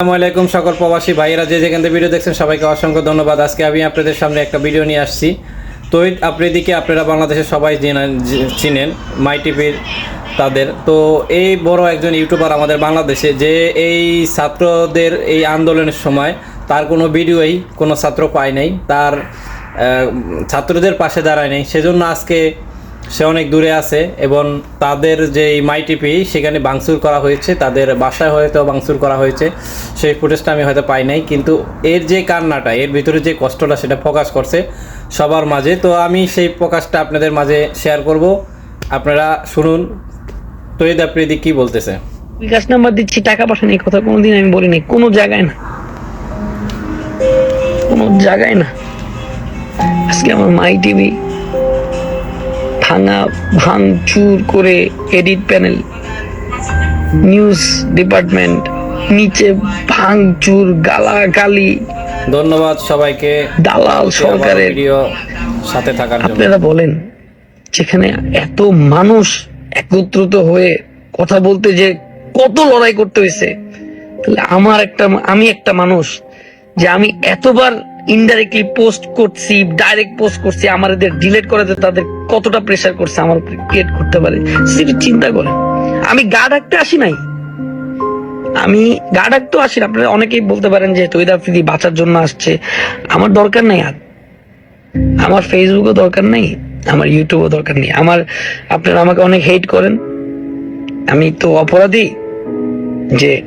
আসসালামু আলাইকুম সকল প্রবাসী ভাইয়েরা, যে যেখান থেকে ভিডিও দেখছেন সবাইকে অসংখ্য ধন্যবাদ। আজকে আমি আপনাদের সামনে একটা ভিডিও নিয়ে আসছি। তৈত আফ্রিদিকে আপনারা বাংলাদেশের সবাই চিনেন, মাই টিভির তাদের। তো এই বড় একজন ইউটিউবার আমাদের বাংলাদেশে, যে এই ছাত্রদের এই আন্দোলনের সময় তার কোনো ভিডিওই কোনো ছাত্র পায় নাই, তার ছাত্রদের পাশে দাঁড়ায় নাই। সেজন্য আজকে সে অনেক দূরে আছে এবং তাদের যে মাইটিপি সেখানে বাংসুর করা হয়েছে, তাদের বাসায় হয়তো বাংসুর করা হয়েছে। সেই ফুটেজটা আমি হয়তো পাই নাই, কিন্তু এর যে কান্নাটা, এর ভিতরে যে কষ্টটা সেটা প্রকাশ করছে সবার মাঝে। তো আমি সেই প্রকাশটা আপনাদের মাঝে শেয়ার করব। আপনারা শুনুন। তৈদ আপ্রিদি কি বলতেছে? বিকাশ নাম্বার দিচ্ছি, টাকা পাঠান, এই কথা কোনোদিন আমি বলিনি। কোনো জায়গায় না। কোনো জায়গায় না। আজকে আমার মাই টিভি ভাঙা ভাঙচুর করে এডিট প্যানেল নিউজ ডিপার্টমেন্ট নিচে ভাঙচুর গালাগালি। ধন্যবাদ সবাইকে। দালাল সরকারের। সাথে থাকার আপনারা বলেন যেখানে এত মানুষ একত্রিত হয়ে কথা বলতে যে কত লড়াই করতে হয়েছে। তাহলে আমার একটা আমি একটা মানুষ যে আমি এতবার ইনডাইরেক্টলি পোস্ট করছি ডাইরেক্ট পোস্ট করছি, আমার এদের ডিলেট করাতে তাদের কতটা প্রেসার করছে আমার ক্রিয়েট করতে পারে? সেটা চিন্তা করেন। আমি গা ডাকতে আসি নাই। আমি গা ডাকতেও আসি। আপনারা অনেকেই বলতে পারেন যে তৈদা ফিদি বাঁচার জন্য আসছে। আমার দরকার নেই আর। আমার ফেসবুকও দরকার নেই, আমার ইউটিউবও দরকার নেই। আমার, আপনারা আমাকে অনেক হেট করেন। আমি তো অপরাধী যে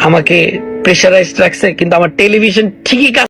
আমাকে প্রেশারাইজ রাখছে, কিন্তু আমার টেলিভিশন ঠিকই কাজ